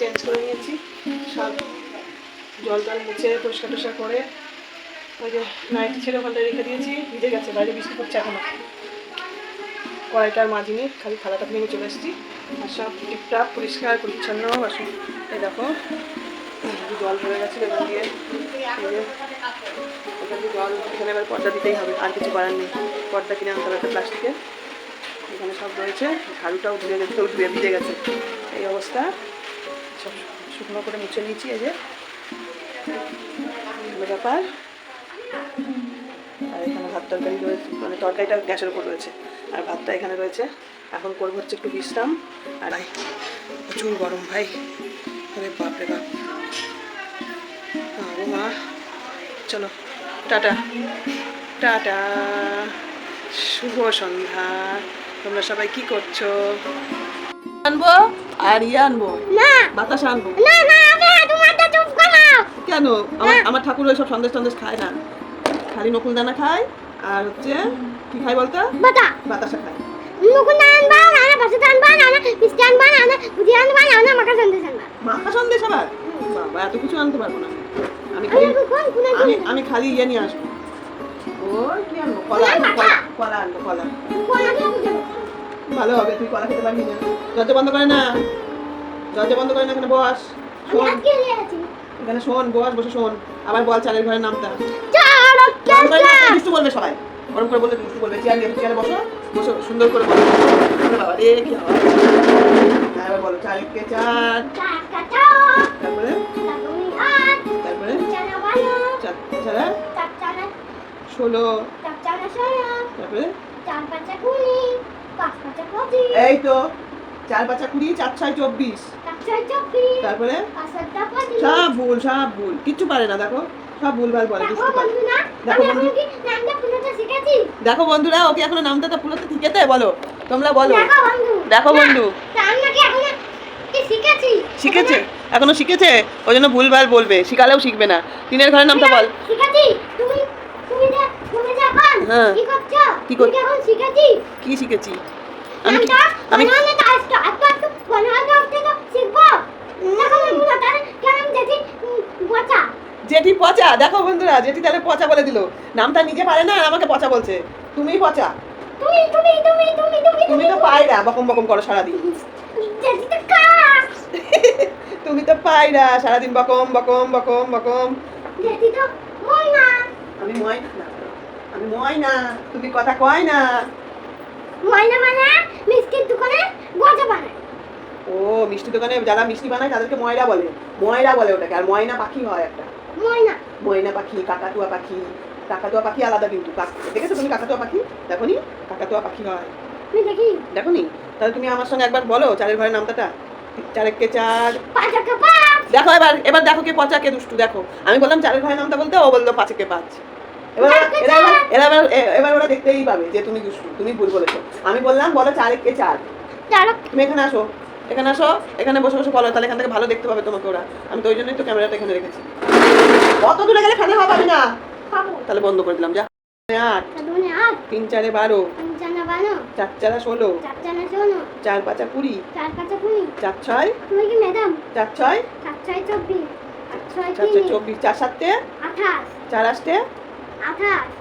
Change করে নিয়েছি। সব জল টল মুছে পরিষ্কার টরিষ্কার করে ওই যে নাইট ছেড়ে ওখানটায় রেখে দিয়েছি, ভিজে গেছে, বাইরে বৃষ্টি পড়ছে এখনও। কড়াইটার মাজিনি, খালি থালাটা নিয়ে চলে এসেছি আর সব টিপটাপ পরিষ্কার, পরিচ্ছন্ন, বাসন, এই দেখো। জল ভরে গেছে এখান দিয়ে এখান জল, এখানে এবার পর্দা দিতেই হবে, আর কিছু করার নেই। পর্দা কিনে আনতে হবে একটা প্লাস্টিকের। এখানে সব রয়েছে, ঝাড়ুটাও ধুয়ে গেছে ধুয়ে ভিজে গেছে। এই অবস্থা। সব শুকনো করে মুছে নিয়েছি, এই যে। ব্যাপার। আর এখানে ভাত তরকারি রয়েছে মানে তরকারিটা গ্যাসের উপর রয়েছে। আর ভাতটা এখানে রয়েছে। এখন করব হচ্ছে একটু বিশ্রাম। আর প্রচুর গরম ভাই। আরে বাপরে বাপ। ও মা, চলো, টাটা। টাটা। শুভ সন্ধ্যা। তোমরা সবাই কি করছ? আনব? আর ইয়ে আনব? না। বাতাস আনব? না না আগে তোমারটা চুপ করো। কেন? আমার আমার ঠাকুর ওই সব সন্দেশ টন্দেশ খায় না। খালি নকুল দানা খায় আর হচ্ছে কি খায় বলতো? বাতা। বাতাসা খায়। মুকুন আনবা না না বাসে আনবা না না মিষ্টি আনবা না না ভুজি আনবা না না মাখা সন্দেশ আনবা। মাখা সন্দেশ আবার? বাবা এত কিছু আনতে পারব না। আমি আমি খালি আমি আমি খালি ইয়ে নিয়ে আসব। ও কি আনব? কলা আনব কলা কলা আনব কলা। বুঝো ভালো হবে তুই কলা খেতে পারবি না। দরজা বন্ধ করে না। দরজা বন্ধ করে না এখানে বস। শোন। এখানে শোন বস বসে শোন। আবার বল চালের ঘরের নামটা। মিষ্টি বলবে সবাই। গরম করে বললে মিষ্টি বলবে। চেয়ার নিয়ে চেয়ারে বসো। বসো সুন্দর করে বলো বাবা রে কি বলো চার। চার। তারপরে? তারপরে? চার ছাড়া ষোলো। তারপরে? চার পাঁচা কুড়ি। এই তো চার পাঁচা কুড়ি চার ছয় চব্বিশ। তারপরে? সব ভুল সব ভুল। কিচ্ছু পারে না দেখো। সব ভুল ভালো বলে দেখো পারে বন্ধু দেখো বন্ধুরা ওকে এখনও নামটা তো পুরোতে ঠিকেতে বলো তোমরা বলো। দেখো বন্ধু। শিখেছি? শিখেছে? এখনও শিখেছে? ওই জন্য ভুলভাল বলবে। শিখালেও শিখবে না। তিনের ঘরের নামটা বল শিখেছি তুমি তুমি যে তুমি যে এখন হ্যাঁ। কি করছ? কি এখন শিখেছি? কি শিখেছি? আমি জেঠি পচা? দেখো বন্ধুরা জেঠি তাহলে পচা বলে দিল। নামটা নিজে পারে না আর আমাকে পচা বলছে। তুমি পচা। তুমি তুমি তুমি তুমি তুমি তুমি তো পায়রা বকম বকম করো সারাদিন। তুমি তো পায়রা সারাদিন বকম বকম বকম বকম। আমি ময় না। আমি ময় না তুমি কথা কয় না। ময়না মানে? মিষ্টির দোকানে গজা বানায়। ও মিষ্টি দোকানে যারা মিষ্টি বানায় তাদেরকে ময়রা বলে। ময়রা বলে ওটাকে আর ময়না পাখি হয় একটা। ময়না। ময়না পাখি কাকাতুয়া পাখি। কাকাতুয়া পাখি আলাদা কিন্তু দেখেছ তুমি কাকাতুয়া পাখি? দেখো নি কাকাতুয়া পাখি হয়। দেখি। নি তাহলে তুমি আমার সঙ্গে একবার বলো চারের ঘরের নামটা চারেককে চার। পাঁচকে দেখো এবার এবার দেখো কে পচা কে দুষ্টু দেখো। আমি বললাম চারের ঘরের নামটা বলতে ও বলল পাঁচকে পাঁচ। এবার এরা এবার এবার ওরা দেখতেই পাবে যে তুমি দুষ্টু তুমি ভুল বলেছ। আমি বললাম বলো চার চারক তুমি এখানে আসো এখানে আসো এখানে বসে বসে বলো তাহলে এখান থেকে ভালো দেখতে পাবে তোমাকে ওরা। আমি তো ওই জন্যই তো ক্যামেরাটা এখানে রেখেছি। কত দূরে গেলে খানে হওয়া পাবি না? তাহলে বন্ধ করে দিলাম যা। আট। তিন চারে বারো। চার চারা ষোলো। চার পাঁচা কুড়ি। চার চার ছয়। কি চার ছয়। চার ছয় চব্বিশ। চার চব্বিশ চার আঠাশ।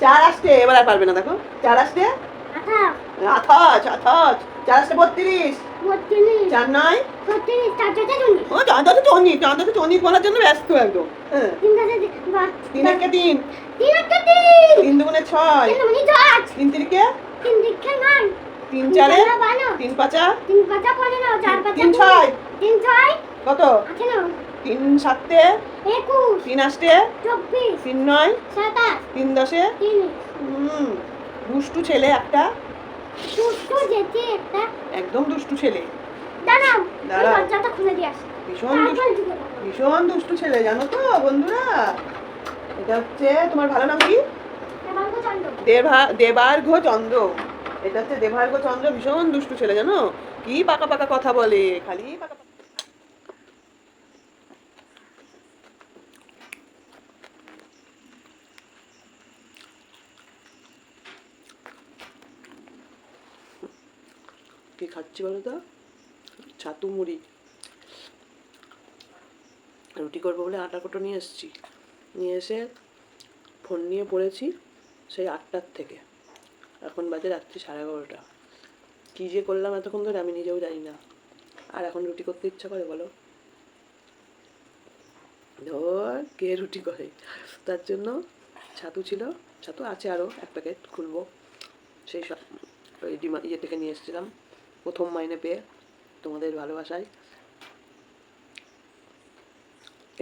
চার আসতে এবার আর পারবে না দেখো। চার আসতে আঠাশ। আঠাশ চার আসতে বত্রিশ। বত্রিশ। চার নয়? ছত্রিশ চার ছয় চল্লিশ। ও চাঁদা তো চন্নি চাঁদা তো চন্নি বলার জন্য ব্যস্ত একদম। তিন একটা তিন তিন দুগুণে ছয়। তিন তিন তিন দীক্ষা তিন চারে? তিন পাঁচা? তিন পাঁচা পনেরো চার পাঁচা তিন ছয়। তিন ছয়। কত? আঠেরো। তিন সাতে তিন আষ্টে তিন নয় তিন দশে। হুম দুষ্টু ছেলে একটা। একদম দুষ্টু ছেলে। ভীষণ। ভীষণ দুষ্টু ছেলে জানো তো বন্ধুরা? এটা হচ্ছে তোমার ভালো নাম কি? দেভা দেবার্ঘ চন্দ্র। এটা হচ্ছে দেবার্ঘ চন্দ্র ভীষণ দুষ্টু ছেলে জানো? কি পাকা পাকা কথা বলে খালি পাকা খাচ্ছি বলো তো? ছাতু মুড়ি। রুটি করব বলে আটা কোটো নিয়ে এসেছি। নিয়ে এসে ফোন নিয়ে পড়েছি সেই আটটার থেকে। এখন বাজে রাত্রি সাড়ে এগারোটা। কী যে করলাম এতক্ষণ ধরে আমি নিজেও জানি না। আর এখন রুটি করতে ইচ্ছা করে বলো? ধর কে রুটি করে? তার জন্য ছাতু ছিল, ছাতু আছে আরও এক প্যাকেট খুলবো। সেই সব, ওই ডিমা ইয়ে থেকে নিয়ে এসেছিলাম। প্রথম মাইনে পেয়ে তোমাদের ভালোবাসায়।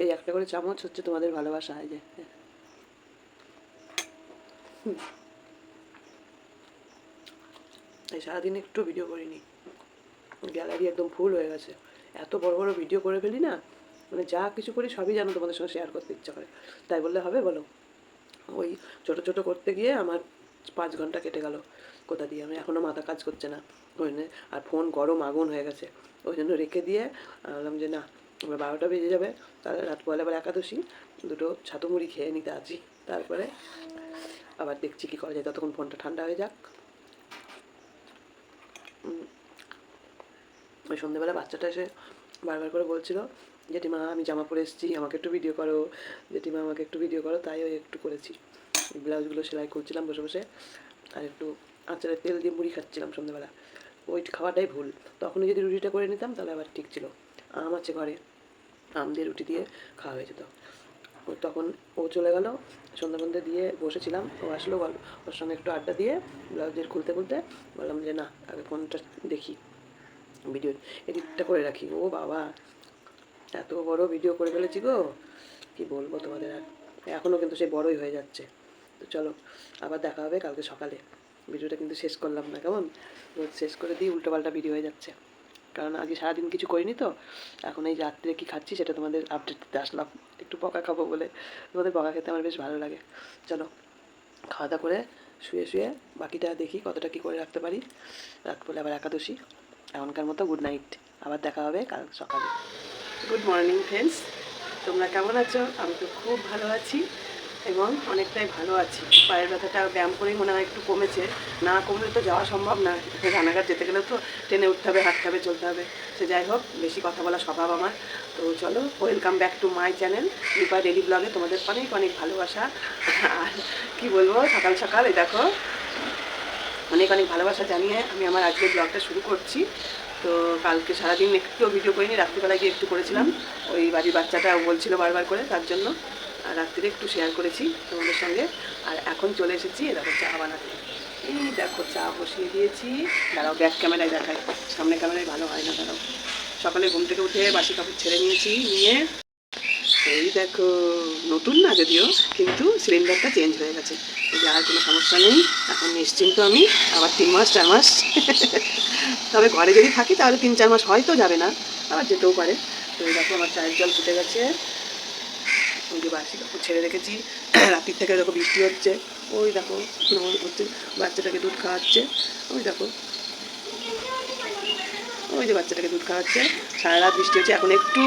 এই একটা করে চামচ হচ্ছে তোমাদের ভালোবাসা যে এই সারাদিন একটু ভিডিও করিনি। গ্যালারি একদম ফুল হয়ে গেছে। এত বড় বড় ভিডিও করে ফেলি না মানে যা কিছু করি সবই যেন তোমাদের সঙ্গে শেয়ার করতে ইচ্ছা করে। তাই বললে হবে? বলো। ওই ছোট ছোট করতে গিয়ে আমার পাঁচ ঘণ্টা কেটে গেল। কোথা দিয়ে? আমি এখনও মাথা কাজ করছে না। ওই জন্যে আর ফোন গরম আগুন হয়ে গেছে। ওই জন্য রেখে দিয়ে বললাম যে না, এবার বারোটা বেজে যাবে, তাহলে রাত পয়লা আবার একাদশী, দুটো ছাতু মুড়ি খেয়ে নিতে আছি তারপরে আবার দেখছি কী করা যায়, ততক্ষণ ফোনটা ঠান্ডা হয়ে যাক। ওই সন্ধ্যেবেলা বাচ্চাটা এসে বারবার করে বলছিল, জেঠিমা, আমি জামা পরে এসেছি, আমাকে একটু ভিডিও করো। জেঠিমা, আমাকে একটু ভিডিও করো, তাই ওই একটু করেছি। ব্লাউজগুলো সেলাই করছিলাম বসে বসে, আর একটু আচারের তেল দিয়ে মুড়ি খাচ্ছিলাম সন্ধ্যেবেলা। ওই খাওয়াটাই ভুল। তখনই যদি রুটিটা করে নিতাম, তাহলে আবার ঠিক ছিল। আম আছে ঘরে। আম দিয়ে রুটি দিয়ে খাওয়া হয়ে যেত। তখন ও চলে গেল সন্ধ্যা সন্ধ্যে দিয়ে বসেছিলাম। ও আসলো গল্প ওর সঙ্গে একটু আড্ডা দিয়ে ব্লাউজের খুলতে খুলতে বললাম যে, না, আগে ফোনটা দেখি, ভিডিও এডিটটা করে রাখি। ও বাবা, এত বড় ভিডিও করে ফেলেছি গো। কি বলব তোমাদের আর? এখনও কিন্তু সেই বড়ই হয়ে যাচ্ছে। তো চলো, আবার দেখা হবে কালকে সকালে। ভিডিওটা কিন্তু শেষ করলাম না, কেমন? শেষ করে দিই উল্টোপাল্টা ভিডিও হয়ে যাচ্ছে। কারণ আগে সারাদিন কিছু করিনি তো, এখন এই রাত্রে কী খাচ্ছি সেটা তোমাদের আপডেট দিতে আসলাম। একটু বকা খাব বলে। তোমাদের বকা খেতে আমার বেশ ভালো লাগে। চলো, খাওয়া দাওয়া করে শুয়ে শুয়ে বাকিটা দেখি কতটা কী করে রাখতে পারি। রাত পরে আবার একাদশী। এখনকার মতো গুড নাইট আবার দেখা হবে কাল সকালে। গুড মর্নিং ফ্রেন্ডস তোমরা কেমন আছো? আমি তো খুব ভালো আছি। এবং অনেকটাই ভালো আছি। পায়ের ব্যথাটা ব্যায়াম করেই মনে হয় একটু কমেছে। না কমলে তো যাওয়া সম্ভব না। রানাঘাট যেতে গেলে তো ট্রেনে উঠতে হবে, হাঁটতে হবে, চলতে হবে। সে যাই হোক, বেশি কথা বলা স্বভাব আমার। তো চলো welcome back to my channel Dipa daily ব্লগে তোমাদের অনেক অনেক ভালোবাসা। আর কী বলব, সকাল সকাল, এই দেখো, অনেক অনেক ভালোবাসা জানিয়ে আমি আমার আজকের ব্লগটা শুরু করছি। তো কালকে সারাদিন একটু ভিডিও করিনি, রাত্রিবেলায় গিয়ে একটু করেছিলাম। ওই বাড়ির বাচ্চাটা বলছিল বারবার করে, তার জন্য। রাত্রিরে একটু শেয়ার করেছি তোমাদের সঙ্গে। আর এখন চলে এসেছি এ দেখো চা বানাতে। এই দেখো চা বসিয়ে দিয়েছি। দাঁড়াও ব্যাক ক্যামেরায় দেখাই। সামনে ক্যামেরায় ভালো হয় না, দাঁড়াও। সকালে ঘুম থেকে উঠে বাসি কাপড় ছেড়ে নিয়েছি, নিয়ে এই দেখো, নতুন না যদিও, কিন্তু সিলিন্ডারটা চেঞ্জ হয়ে গেছে। যে আর কোনো সমস্যা নেই, এখন নিশ্চিন্ত আমি, আবার তিন মাস, চার মাস। তবে ঘরে যদি থাকি তাহলে তিন চার মাস হয়তো যাবে না, আবার যেতেও পারে। তো এই দেখো আমার চায়ের জল ফুটে গেছে। ওই যে বাসি ছেড়ে রেখেছি। রাত্রির থেকে দেখো বৃষ্টি হচ্ছে। ওই দেখো হচ্ছে বাচ্চাটাকে দুধ খাওয়াচ্ছে। ওই দেখো। ওই যে বাচ্চাটাকে দুধ খাওয়াচ্ছে। সারা রাত বৃষ্টি হচ্ছে। এখন একটু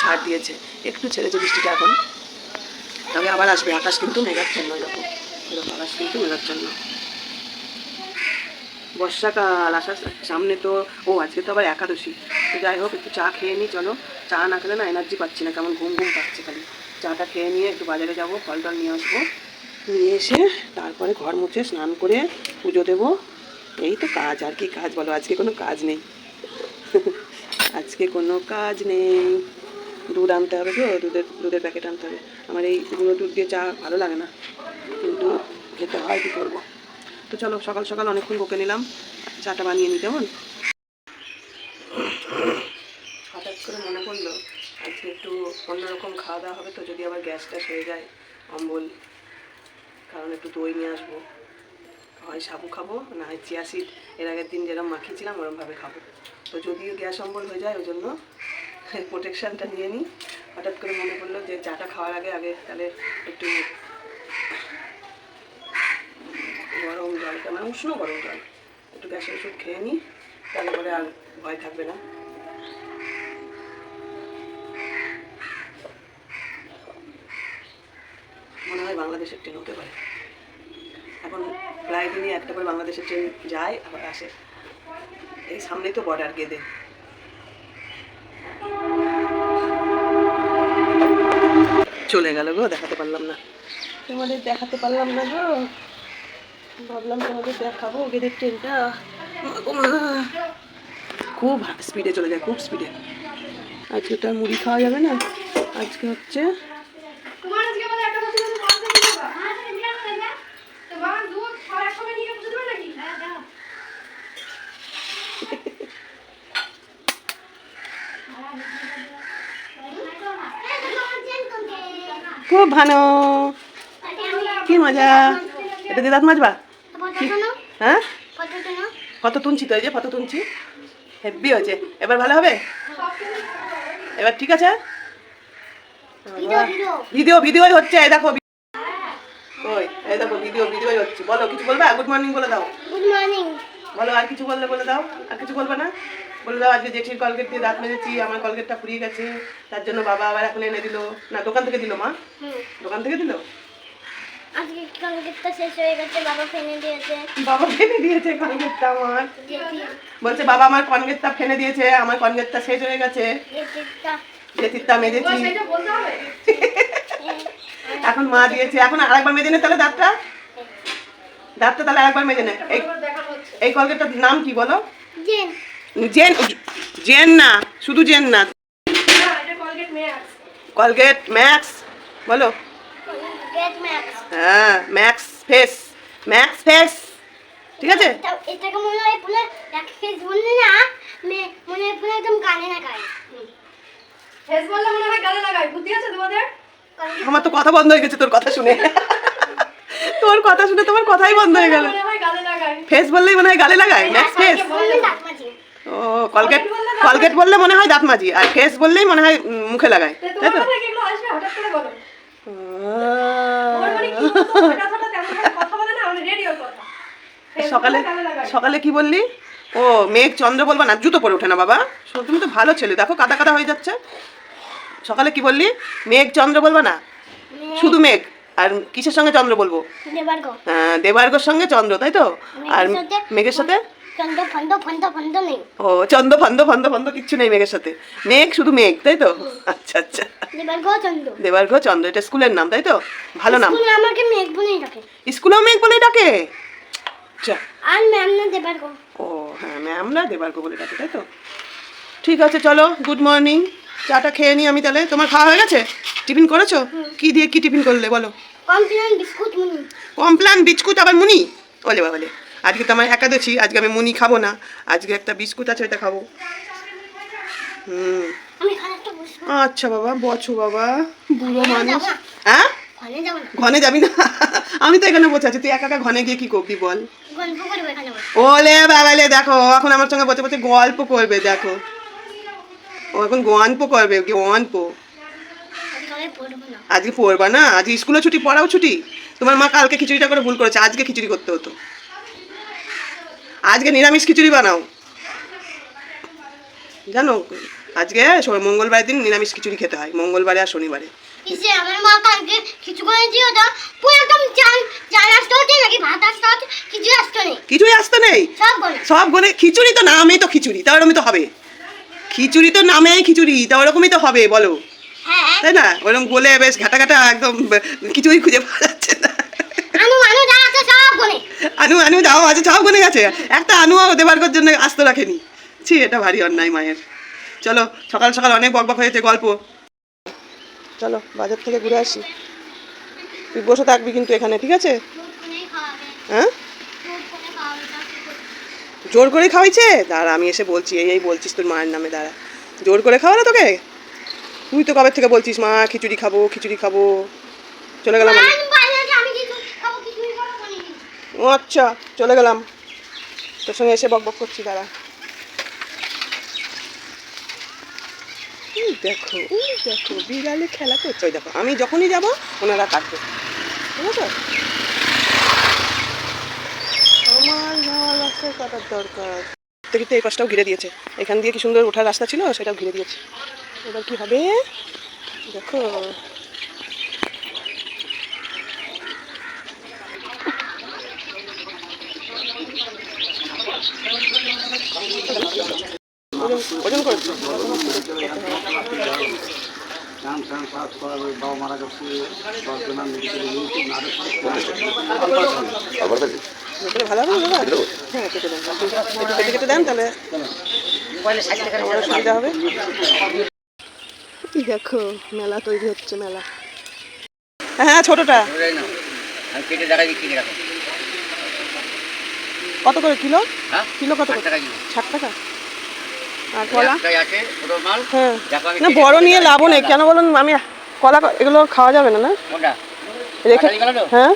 ছাড় দিয়েছে। একটু ছেড়েছে বৃষ্টিটা এখন। তবে আবার আসবে। আকাশ কিন্তু মেঘাচ্ছন্ন এরকম এরকম আকাশ কিন্তু মেঘাচ্ছন্ন। বর্ষাকাল আসার সামনে তো, ও আজকে তো আবার একাদশী। তো যাই হোক, একটু চা খেয়ে নিই চলো। চা না খেলে না এনার্জি পাচ্ছি না, কেমন ঘুম ঘুম পাচ্ছে খালি। চাটা খেয়ে নিয়ে একটু বাজারে যাব ফল টল নিয়ে আসব। নিয়ে এসে তারপরে ঘর মুছে স্নান করে পুজো দেবো। এই তো কাজ, আর কি কাজ বলো? আজকে কোনো কাজ নেই। আজকে কোনো কাজ নেই। দুধ আনতে হবে তো, দুধের দুধের প্যাকেট আনতে হবে। আমার এই গুঁড়ো দুধ দিয়ে চা ভালো লাগে না। কিন্তু খেতে হয় কী করব? তো চলো, সকাল সকাল অনেকক্ষণ বকে নিলাম। চাটা বানিয়ে নিই কেমন? হঠাৎ করে মনে পড়ল, আজকে একটু অন্যরকম খাওয়া দাওয়া হবে, তো যদি আবার গ্যাস ট্যাস হয়ে যায়, অম্বল, কারণ একটু দই নিয়ে আসব। হয় সাবু খাব, না হয় চিয়া এর আগের দিন যেরকম মাখিয়েছিলাম, ওরমভাবে খাব। তো যদিও গ্যাস অম্বল হয়ে যায় ওই জন্য প্রোটেকশানটা নিয়ে নিই হঠাৎ করে মনে পড়ল যে চাটা খাওয়ার আগে আগে তাহলে একটু জলটা মানে উষ্ণ গরম জল একটু গ্যাসের ওষুধ খেয়ে নিই, তাহলে পরে আর ভয় থাকবে না। মনে হয় বাংলাদেশের ট্রেন হতে পারে। এখন প্রায় দিনই একটা করে বাংলাদেশের ট্রেন যায়, আবার আসে। এই সামনেই তো বর্ডার গেদে। চলে গেল গো, দেখাতে পারলাম না। তোমাদের দেখাতে পারলাম না গো। ভাবলাম তোমাদের দেখাবো গেদের ট্রেনটা। খুব স্পিডে চলে যায় খুব স্পিডে আজকে তো আর মুড়ি খাওয়া যাবে না। আজকে হচ্ছে হ্যাঁ দাও খুব ভালো। কি মজা? এটা দিয়ে দাঁত মাজবা? হ্যাঁ? কত তুলছি তো এই যে কত তুলছি। হেভি হয়েছে। এবার ভালো হবে? এবার ঠিক আছে? ভিডিও ভিডিওই হচ্ছে দেখো ওই এই দেখো ভিডিও ভিডিওই হচ্ছে। বলো কিছু বলবা? গুড মর্নিং বলে দাও। গুড মর্নিং বলো আর কিছু বললে বলে দাও। আর কিছু বলবে না? বলে দাও আজকে জেঠির কলগেট দিয়ে দাঁত মেরেছি আমার কলগেটটা ফুরিয়ে গেছে। তার জন্য বাবা আবার এখন এনে দিল। না দোকান থেকে দিল মা? দোকান থেকে দিল? আজকে কলগেটটা শেষ হয়ে গেছে বাবা ফেনে দিয়েছে। বাবা ফেনে দিয়েছে কলগেটটা আমার। বলছে বাবা আমার কনগেটটা ফেলে দিয়েছে আমার কনগেটটা শেষ হয়ে গেছে। জেঠিরটা মেজেছি। সেটা বলতে হবে? এখন মা দিয়েছে। এখন আরেকবার মেজে নে তাহলে দাঁতটা। দাঁতটা তাহলে আরেকবার মেজে নে। এই কলগেটটার নাম কি বলো? জেন। জেন জেন না শুধু জেন না। হ্যাঁ কলগেট ম্যাক্স। কলগেট ম্যাক্স বলো। হ্যাঁ ম্যাক্স ফেস ম্যাক্স ফেস ঠিক আছে? এটাকে মনে হয় পুরো ফেস বললে না মে মনে হয় পুরো একদম কানে না গায়ে ফেস বললে মনে হয় বুদ্ধি আছে তোমাদের? আমার তো কথা বন্ধ হয়ে গেছে তোর কথা শুনে। তোর কথা শুনে তোমার কথাই বন্ধ হয়ে গেল। মনে হয় ফেস বললেই মনে হয় গালে লাগায় ম্যাক্স ফেস ও কলগেট কলগেট বললে মনে হয় দাঁত মাজি আর ফেস বললেই মনে হয় মুখে লাগায় তাই তো? সকালে। সকালে কি বললি? ও মেঘ চন্দ্র বলবা না জুতো পরে ওঠে না বাবা। তুমি তো ভালো ছেলে দেখো কাদা কাদা হয়ে যাচ্ছে। সকালে কি বললি? মেঘ চন্দ্র বলবা না? শুধু মেঘ। আর কিসের সঙ্গে চন্দ্র বলব? দেবার গো হ্যাঁ, দেবার্গর সঙ্গে চন্দ্র তাই তো? আর মেঘের সাথে? ও চন্দ্র ফন্দ ফন্দ ফন্দ কিচ্ছু নেই মেঘের সাথে। মেঘ শুধু মেঘ তাই তো? আচ্ছা আচ্ছা। দেবার গো চন্দ চন্দ্র এটা স্কুলের নাম তাই তো? ভালো নাম। আমাকে মেঘ বলেই ডাকে। স্কুলেও মেঘ বলে ডাকে? আচ্ছা। আর ম্যাম না দেবার গো ও হ্যাঁ ম্যামরা দেবার্ঘ বলে ডাকে তাই তো? ঠিক আছে চলো গুড মর্নিং চাটা খেয়ে নিই আমি তাহলে। তোমার খাওয়া হয়ে গেছে? টিফিন করেছ? কি দিয়ে কি টিফিন করলে বলো? কমপ্লেন বিস্কুট মুনি। কমপ্লান বিস্কুট আবার মুনি? ওলে বাবালে। আজকে তো আমার একাদশী আজকে আমি মুনি খাব না। আজকে একটা বিস্কুট আছে ওইটা খাব। হুম। আচ্ছা বাবা বছো বাবা। বুড়ো মানুষ। হ্যাঁ? ঘনে যাবি না। আমি তো এখানে বসে আছি। তুই একা একা ঘনে গিয়ে কি করবি বল? ওলে বাবালে দেখো এখন আমার সঙ্গে বসে বসে গল্প করবে দেখো। ও এখন গল্প করবে গল্প। আজকে আমি পড়ব আজকে পড়বা না? আজকে স্কুলে ছুটি পড়াও ছুটি? তোমার মা কালকে খিচুড়িটা করে ভুল করেছে আজকে খিচুড়ি করতে হতো। আজকে নিরামিষ খিচুড়ি বানাও। জানো আজকে স- মঙ্গলবার দিন নিরামিষ খিচুড়ি খেতে হয় মঙ্গলবারে আর শনিবারে। আমার মা কালকে কিছু করে দিও তো পুরো একদম চাল চাল আসতে হচ্ছে নাকি ভাত আসতে হচ্ছে কিছু আসতে নেই কিছুই আসতে নেই? সব গনে খিচুড়ি তো নামেই তো খিচুড়ি তা ওরকমই তো হবে। খিচুড়ি তো নামেই খিচুড়ি তা ওরকমই তো হবে বলো। হ্যাঁ। তাই না? ওরকম বলে বেশ ঘাটা ঘাটা একদম খিচুড়ি খুঁজে পাওয়া যাচ্ছে না আনু মানু যা আছে সব বলে আনু আনু যাও আছে সব গনে গেছে। একটা আনুও দেবার্গর জন্য আস্ত রাখেনি। ছি, এটা ভারী অন্যায় মায়ের। চলো, সকাল সকাল অনেক বকবক হয়েছে, গল্প। চলো, বাজার থেকে ঘুরে আসি। তুই বসে থাকবি কিন্তু এখানে, ঠিক আছে? কোনে হ্যাঁ? কোনে? জোর করে খাওয়াইছে? দাঁড়া, আমি এসে বলছি, এই এই বলছিস তোর মায়ের নামে, দাঁড়া। জোর করে খাওয়ালো তোকে? তুই তো কবে থেকে বলছিস, মা, খিচুড়ি খাব খিচুড়ি খাব। চলে গেলাম কিছু খাব কিছুই খাব বলিনি ও আচ্ছা চলে গেলাম। তোর সঙ্গে এসে বক বক করছি উই দেখো দেখো, বিড়ালে খেলা করছে। দেখো, আমি যখনই যাব, ওনারা কাটবে। ঠিক আছে আমার কাটার দরকার। দেখি এই পাশটাও ঘিরে দিয়েছে। এখান দিয়ে কি সুন্দর ওঠার রাস্তা ছিল, সেটাও ঘিরে দিয়েছে। এবার কি হবে? দেখো। ওজন পাস করার বাবা মারা গেছে মেডিকেলে নিয়েছি ভালো হবে দাদা হ্যাঁ কেটে কেটে কেটে দেন তাহলে সুবিধা হবে। দেখো মেলা তৈরি হচ্ছে মেলা। হ্যাঁ ছোটটা। আমি কেটে দেখা দিচ্ছি কীরকম কত করে কিলো? হ্যাঁ? কিলো কত করে? টাকা কিলো। ষাট টাকা? আর কলা? হ্যাঁ। না বড় নিয়ে লাভও নেই। কেন বলুন আমি কলা এগুলো খাওয়া যাবে না না? রেখে? হ্যাঁ?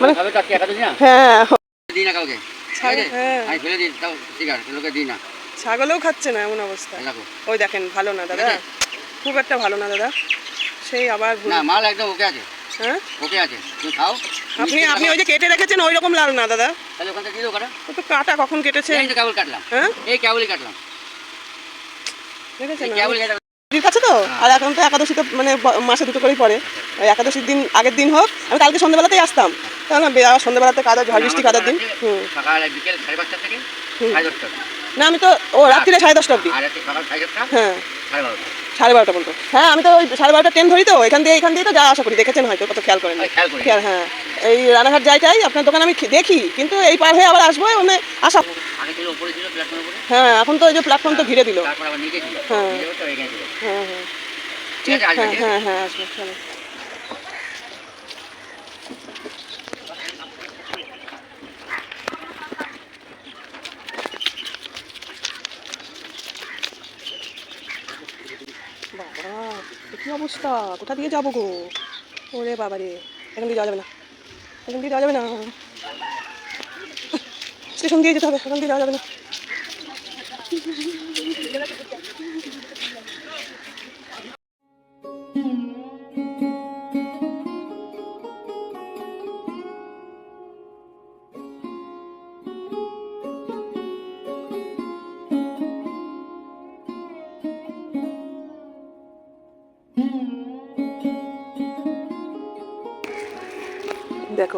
মানে- হ্যাঁ? হ্যাঁ। না ছাগলও খাচ্ছে না এমন অবস্থা। ওই দেখেন ভালো না দাদা। খুব একটা ভালো না দাদা। সেই আবার মাল একদম ওকে আছে। হ্যাঁ? ওকে আছে তুমি খাও। আপনি আপনি ওই যে কেটে রেখেছেন ওই রকম লাল না দাদা। তাহলে ওখান দিয়ে কাটা। তো কাটা কখন কেটেছে? এই তো কেবল কাটলাম। হ্যাঁ? এই কেবলই কাটলাম। দেখেছেন এই কেবলই দিদির কাছে তো? আর এখন তো একাদশী তো মানে মাসে দুটো করেই পড়ে। ওই একাদশীর দিন আগের দিন হোক আমি কালকে সন্ধ্যেবেলাতেই আসতাম। তাহলে সন্ধ্যেবেলাতে কাদা ঝড় বৃষ্টি কাদার দিন। হুম সকালে বিকেল সাড়ে পাঁচটা থেকে হুম। না আমি তো ও রাত্রিরে সাড়ে দশটা দশটা হ্যাঁ। সাড়ে বারোটা। পর্যন্ত। হ্যাঁ আমি তো ওই সাড়ে বারোটা ট্রেন ধরি তো এখান দিয়ে এখান দিয়ে তো যা আশা করি দেখেছেন হয়তো কত খেয়াল করেন। খেয়াল হ্যাঁ। এই রানাঘাট যাই তাই আপনার দোকান আমি দেখি কিন্তু এই পার হয়ে আবার আসব মানে আসা হ্যাঁ এখন তো ওই যে প্ল্যাটফর্ম তো দিল। ছিল। হ্যাঁ। ছিল হ্যাঁ হ্যাঁ। ঠিক হ্যাঁ হ্যাঁ হ্যাঁ আসব এ কি অবস্থা? কোথা দিয়ে যাব গো? ওরে বাবা রে এখান দিয়ে যাওয়া যাবে না। এখান দিয়ে যাওয়া যাবে না। স্টেশন দিয়ে যেতে হবে, এখান দিয়ে যাওয়া যাবে না।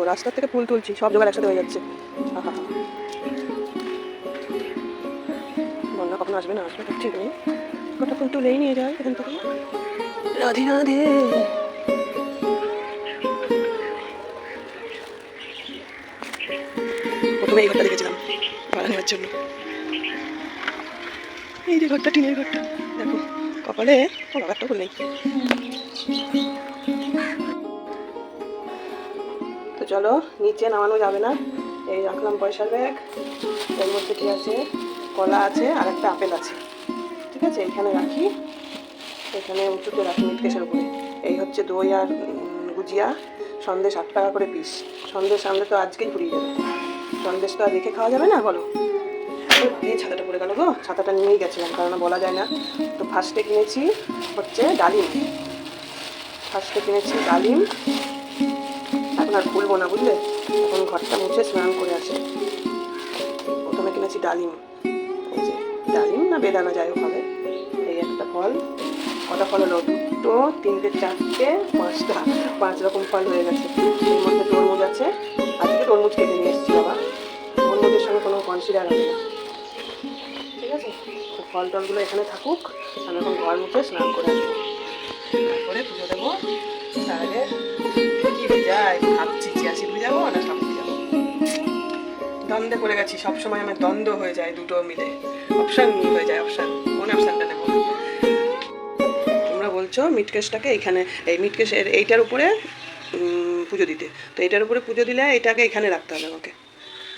দেখো রাস্তার থেকে ফুল তুলছি, সব জোগাড় একসাথে হয়ে যাচ্ছে। বন্যা কখন আসবে না, আসবে ঠিক নেই। কটা ফুল তুলেই নিয়ে যায় এখান থেকে। রাধে রাধে। প্রথমে এই ঘরটা দেখেছিলাম, ভাড়া নেওয়ার জন্য। এই যে ঘরটা, টিনের ঘরটা, দেখো, কপালে বাবা একটা ফুল নেই। চলো, নিচে নামানো যাবে না। এই রাখলাম পয়সার ব্যাগ। এর মধ্যে কি আছে? কলা আছে আর একটা আপেল আছে। ঠিক আছে, এখানে রাখি। এখানে উঁচুতে রাখি মিটকেশের উপরে এই হচ্ছে দই আর গুজিয়া। সন্দেশ আট টাকা করে পিস সন্দেশ আনলে তো আজকেই ফুরিয়ে যাবে। সন্দেশ তো আর রেখে খাওয়া যাবে না, বলো? এই ছাতাটা পড়ে গেল গো। ছাতাটা নিয়েই গেছিলাম, কারণ বলা যায় না। তো ফার্স্টে কিনেছি হচ্ছে ডালিম। ফার্স্টে কিনেছি ডালিম। আর খুলবো না, বুঝলে? এখন ঘরটা মুছে স্নান করে আসে। প্রথমে কিনেছি ডালিম। এই যে, ডালিম না বেদানা যাই হোক হবে। এই একটা ফল। কটা ফল হলো? দুটো, তিনটে, চারটে, পাঁচটা। পাঁচ রকম ফল হয়ে গেছে। এর মধ্যে তরমুজ আছে। আজকে তরমুজ কেটে নিয়ে এসেছি বাবা। তরমুজের সঙ্গে কোনো কনসিডার হবে না। ঠিক আছে? ফল টলগুলো এখানে থাকুক। আমি এখন ঘর মুছে স্নান করে আসব। তারপরে পুজো দেবো। তার কি ভাবছি দ্বন্দ্বে পড়ে গেছি, সবসময় আমার দ্বন্দ্ব হয়ে যায় দুটো মিলে। অপশান হয়ে যায় অপশান কোন অপশানটা নেব? তোমরা বলছো মিটকেশটাকে এইখানে এই মিটকেশের এইটার উপরে পুজো দিতে। তো এইটার উপরে পুজো দিলে এটাকে এখানে রাখতে হবে আমাকে।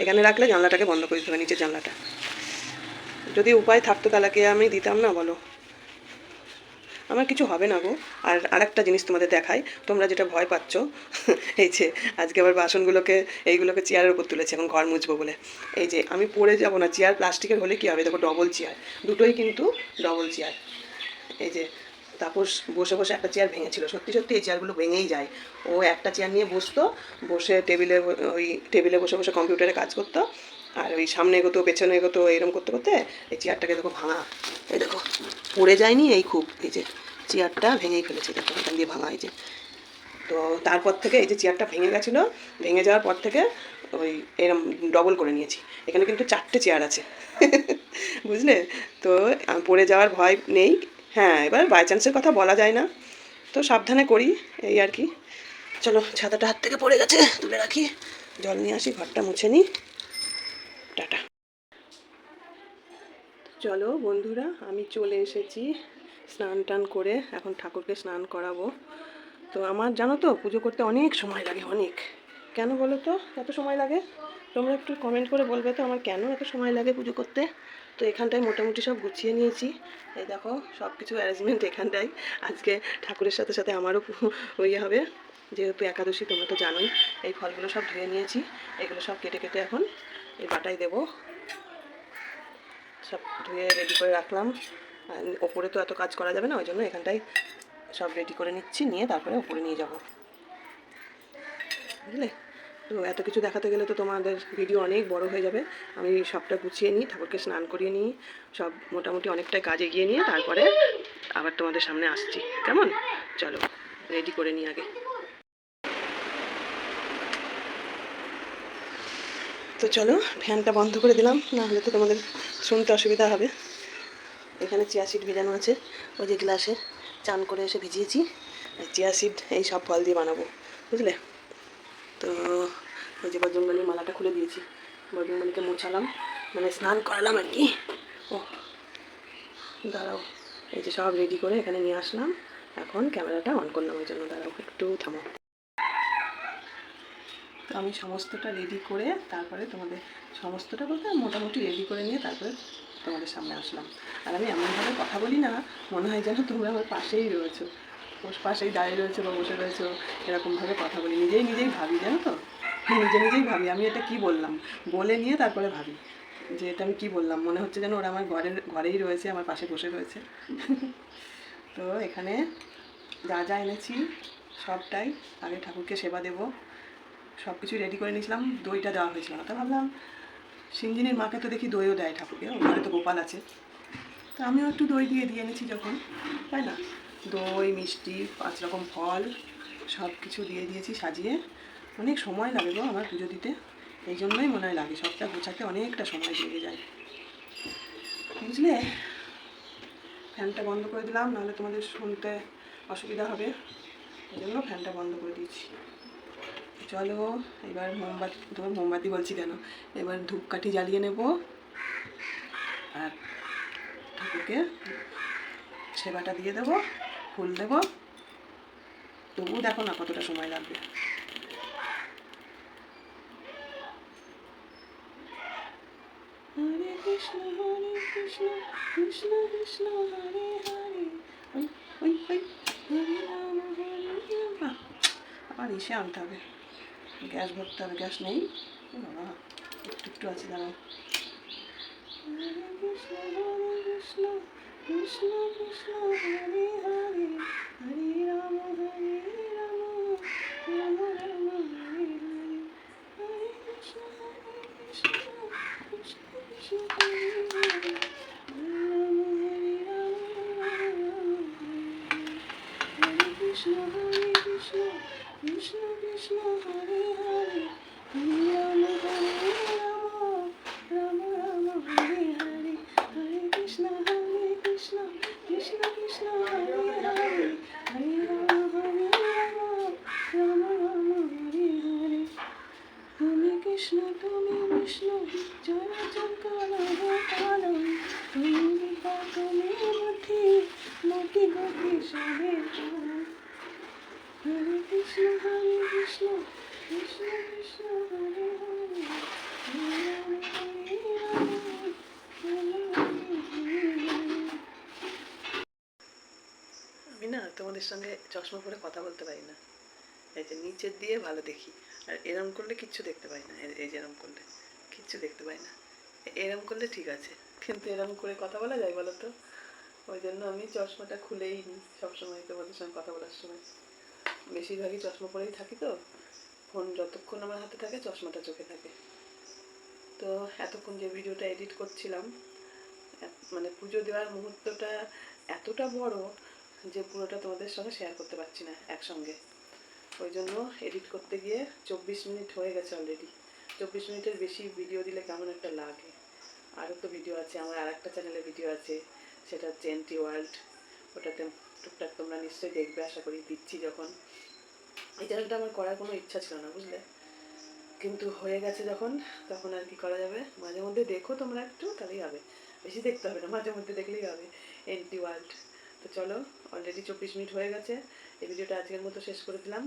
এখানে রাখলে জানলাটাকে বন্ধ করে দিতে হবে, নিচের জানলাটা। যদি উপায় থাকতো তাহলে কি আমি দিতাম না, বলো? আমার কিছু হবে না গো। আর আরেকটা জিনিস তোমাদের দেখাই। তোমরা যেটা ভয় পাচ্ছ, এই যে আজকে আবার বাসনগুলোকে, এইগুলোকে চেয়ারের উপর তুলেছে এখন ঘর মুছবো বলে। এই যে আমি পড়ে যাব না, চেয়ার প্লাস্টিকের হলে কি হবে? দেখো ডবল চেয়ার। দুটোই কিন্তু ডবল চেয়ার। এই যে তাপস বসে বসে একটা চেয়ার ভেঙেছিল। সত্যি সত্যি এই চেয়ারগুলো ভেঙেই যায়। ও একটা চেয়ার নিয়ে বসতো, বসে টেবিলে ওই টেবিলে বসে বসে কম্পিউটারে কাজ করতো। আর ওই সামনে এগোতো, পেছনে এগোতো এরকম করতে করতে এই চেয়ারটাকে দেখো ভাঙা। এই দেখো, পড়ে যায়নি এই খুব, এই যে চেয়ারটা ভেঙেই ফেলেছে, দেখো এখান দিয়ে ভাঙা এই যে। তো তারপর থেকে এই যে চেয়ারটা ভেঙে গেছিল, ভেঙে যাওয়ার পর থেকে ওই এরম ডবল করে নিয়েছি। এখানে কিন্তু চারটে চেয়ার আছে। বুঝলে? তো পড়ে যাওয়ার ভয় নেই। হ্যাঁ এবার বাই চান্সের কথা বলা যায় না। তো সাবধানে করি, এই আর কি। চলো, ছাতাটা হাত থেকে পড়ে গেছে, তুলে রাখি। জল নিয়ে আসি, ঘরটা মুছে নিই টাটা। চলো বন্ধুরা, আমি চলে এসেছি স্নান টান করে, এখন ঠাকুরকে স্নান করাবো। তো আমার জানো তো, পুজো করতে অনেক সময় লাগে, অনেক। কেন বলো তো? এত সময় লাগে? তোমরা একটু কমেন্ট করে বলবে তো আমার কেন এত সময় লাগে পুজো করতে? তো এখানটায় মোটামুটি সব গুছিয়ে নিয়েছি। এই দেখো সব কিছু অ্যারেঞ্জমেন্ট এখানটায়। আজকে ঠাকুরের সাথে সাথে আমারও ইয়ে হবে। যেহেতু একাদশী, তোমরা তো জানোই, এই ফলগুলো সব ধুয়ে নিয়েছি। এগুলো সব কেটে কেটে এখন এই বাটায় দেবো। সব ধুয়ে রেডি করে রাখলাম। ওপরে তো এত কাজ করা যাবে না, ওই জন্য এখানটায় সব রেডি করে নিচ্ছি, নিয়ে তারপরে ওপরে নিয়ে যাব। বুঝলে? তো এত কিছু দেখাতে গেলে তো তোমাদের ভিডিও অনেক বড় হয়ে যাবে। আমি সবটা গুছিয়ে নিই, ঠাকুরকে স্নান করিয়ে নিই, সব মোটামুটি অনেকটাই কাজ এগিয়ে নিয়ে তারপরে আবার তোমাদের সামনে আসছি। কেমন? চলো রেডি করে নিই আগে। তো চলো, ফ্যানটা বন্ধ করে দিলাম না হলে তো তোমাদের শুনতে অসুবিধা হবে। এখানে চিয়া সিড ভেজানো আছে, ওই যে গ্লাসে চান করে এসে ভিজিয়েছি চিয়া সিড, এই সব ফল দিয়ে বানাবো, বুঝলে? তো ওই যে বজরংবলির মালাটা খুলে দিয়েছি, বজরংবলিকে মোছালাম মানে স্নান করালাম আর কি। ও, দাঁড়াও, এই যে সব রেডি করে এখানে নিয়ে আসলাম, এখন ক্যামেরাটা অন করলাম, ওই জন্য দাঁড়াও, একটু থামো। তো আমি সমস্তটা রেডি করে তারপরে তোমাদের সমস্তটা বলতে মোটামুটি রেডি করে নিয়ে তারপরে তোমাদের সামনে আসলাম। আর আমি এমনভাবে কথা বলি না, মনে হয় যেন তোমরা আমার পাশেই রয়েছো। পাশেই দাঁড়িয়ে রয়েছো বা বসে রয়েছো, এরকমভাবে কথা বলি। নিজেই নিজেই ভাবি, জানো তো? নিজে নিজেই ভাবি। আমি এটা কি বললাম? বলে নিয়ে তারপরে ভাবি যে এটা আমি কি বললাম? মনে হচ্ছে যেন ওরা আমার ঘরের, ঘরেই রয়েছে, আমার পাশে বসে রয়েছে। তো এখানে যা যা এনেছি সবটাই আগে ঠাকুরকে সেবা দেবো। সব কিছু রেডি করে নিয়েছিলাম, দইটা দেওয়া হয়েছিল না। তো ভাবলাম সিঞ্জিনীর মাকে তো দেখি দইও দেয় ঠাকুরকে ওখানে তো গোপাল আছে। তো আমিও একটু দই দিয়ে দিয়ে এনেছি যখন, তাই না? দই, মিষ্টি, পাঁচ রকম ফল সব কিছু দিয়ে দিয়েছি সাজিয়ে। অনেক সময় লাগে গো আমার পুজো দিতে, এই জন্যই মনে হয় লাগে, সবটা গোছাতে অনেকটা সময় লেগে যায়। বুঝলে? ফ্যানটা বন্ধ করে দিলাম, নাহলে তোমাদের শুনতে অসুবিধা হবে। এই জন্য ফ্যানটা বন্ধ করে দিয়েছি। চলো, এবার মোমবাতি তোমার মোমবাতি বলছি কেন? এবার ধূপকাঠি জ্বালিয়ে নেব। আর ঠাকুরকে সেবাটা দিয়ে দেবো, ফুল দেবো। তবু দেখো না কতটা সময় লাগবে। হরে কৃষ্ণ হরে কৃষ্ণ কৃষ্ণ কৃষ্ণ, হরে হরে। ওই ওই ওই। হরে রাম হরে রাম। আবার এসে আনতে হবে। গ্যাস ভরতে হবে, গ্যাস নেই। বাবা, একটু একটু আছে, দাঁড়াও। কৃষ্ণ কৃষ্ণ কৃষ্ণ কৃষ্ণ, হরে হরে হরে রাম হরে রাম রাম রাম হরে হরে হরে কৃষ্ণ হরে কৃষ্ণ কৃষ্ণ কৃষ্ণ হরে হরে হরে রাম হরে রাম রাম রাম হরে হরে কৃষ্ণ হরে কৃষ্ণ কৃষ্ণ কৃষ্ণ হরে হরে হরে রাম হরে রাম রাম রাম হরে হরে হরে কৃষ্ণ হরে কৃষ্ণ কৃষ্ণ কৃষ্ণ হরে হরে হরে রাম হরে রাম রাম রাম হরে হরে তুমি কৃষ্ণ তুমি বিষ্ণু চরাচর কালম কালম তুমি বিভা তুমি মতি মতি গতি সবে কালম হরে কৃষ্ণ হরে কৃষ্ণ কৃষ্ণ কৃষ্ণ হরে হরে হরে রাম হরে রাম রাম রাম হরে হরে আমি না তোমাদের সঙ্গে চশমা পরে কথা বলতে পারি না। এই যে নিচের দিয়ে ভালো দেখি। আর এরম করলে কিচ্ছু দেখতে পাই না। এই- যে এরম করলে কিচ্ছু দেখতে পাই না। এরম করলে ঠিক আছে। কিন্তু এরম করে কথা বলা যায় বলো তো? ওই জন্য আমি চশমাটা খুলেই নিই সবসময় তোমাদের সঙ্গে কথা বলার সময়। বেশিরভাগই চশমা পরেই থাকি তো। ফোন যতক্ষণ আমার হাতে থাকে, চশমাটা চোখে থাকে। তো এতক্ষণ যে ভিডিওটা এডিট করছিলাম মানে পুজো দেওয়ার মুহূর্তটা এতটা বড় যে পুরোটা তোমাদের সঙ্গে শেয়ার করতে পারছি না একসঙ্গে। ওই জন্য এডিট করতে গিয়ে চব্বিশ মিনিট হয়ে গেছে অলরেডি চব্বিশ মিনিটের বেশি ভিডিও দিলে কেমন একটা লাগে? আরও তো ভিডিও আছে, আমার আর একটা চ্যানেলে ভিডিও আছে, সেটা হচ্ছে এনটি ওয়ার্ল্ড ওটাতে টুকটাক তোমরা নিশ্চয়ই দেখবে, আশা করি দিচ্ছি যখন। এই চ্যানেলটা আমার করার কোনো ইচ্ছা ছিল না, বুঝলে? কিন্তু হয়ে গেছে যখন, তখন আর কি করা যাবে? মাঝে মধ্যে দেখো তোমরা একটু, তাহলেই হবে। বেশি দেখতে হবে না, মাঝে মধ্যে দেখলেই হবে। এনটি ওয়ার্ল্ড তো চলো অলরেডি চব্বিশ মিনিট হয়ে গেছে। এই ভিডিওটা আজকের মতো শেষ করে দিলাম।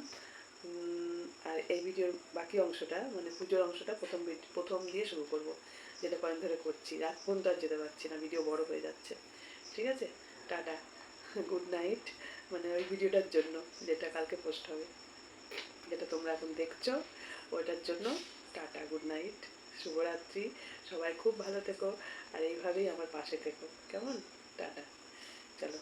আর এই ভিডিওর বাকি অংশটা মানে পুজোর অংশটা প্রথম প্রথম দিয়ে শুরু করব। যেটা কয়েন ধরে করছি। রাত পর্যন্ত আর যেতে পারছি না, ভিডিও বড় হয়ে যাচ্ছে। ঠিক আছে? টাটা। Good night. মানে ওই ভিডিওটার জন্য, যেটা কালকে পোস্ট হবে। যেটা তোমরা এখন দেখছ ওইটার জন্য টাটা, গুড নাইট। শুভরাত্রি। সবাই খুব ভালো থেকো। আর এইভাবেই আমার পাশে থেকো। কেমন? টাটা। চলো।